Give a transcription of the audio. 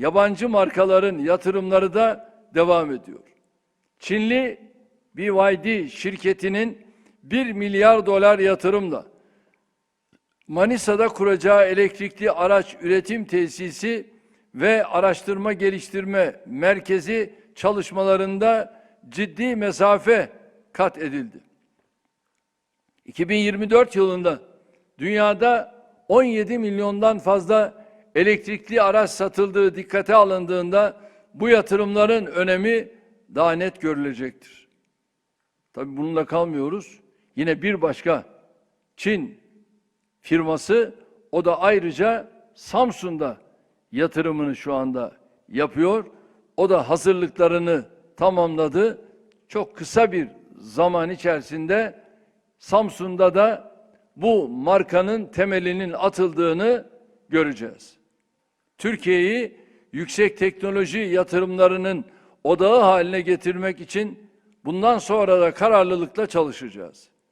Yabancı markaların yatırımları da devam ediyor. Çinli BYD şirketinin 1 milyar dolar yatırımla Manisa'da kuracağı elektrikli araç üretim tesisi ve araştırma geliştirme merkezi çalışmalarında ciddi mesafe kat edildi. 2024 yılında dünyada 17 milyondan fazla elektrikli araç satıldığı dikkate alındığında bu yatırımların önemi daha net görülecektir. Tabii bununla kalmıyoruz. Yine bir başka Çin firması o da ayrıca Samsun'da yatırımını şu anda yapıyor. O da hazırlıklarını tamamladı. Çok kısa bir zaman içerisinde Samsun'da da bu markanın temelinin atıldığını göreceğiz. Türkiye'yi yüksek teknoloji yatırımlarının odağı haline getirmek için bundan sonra da kararlılıkla çalışacağız.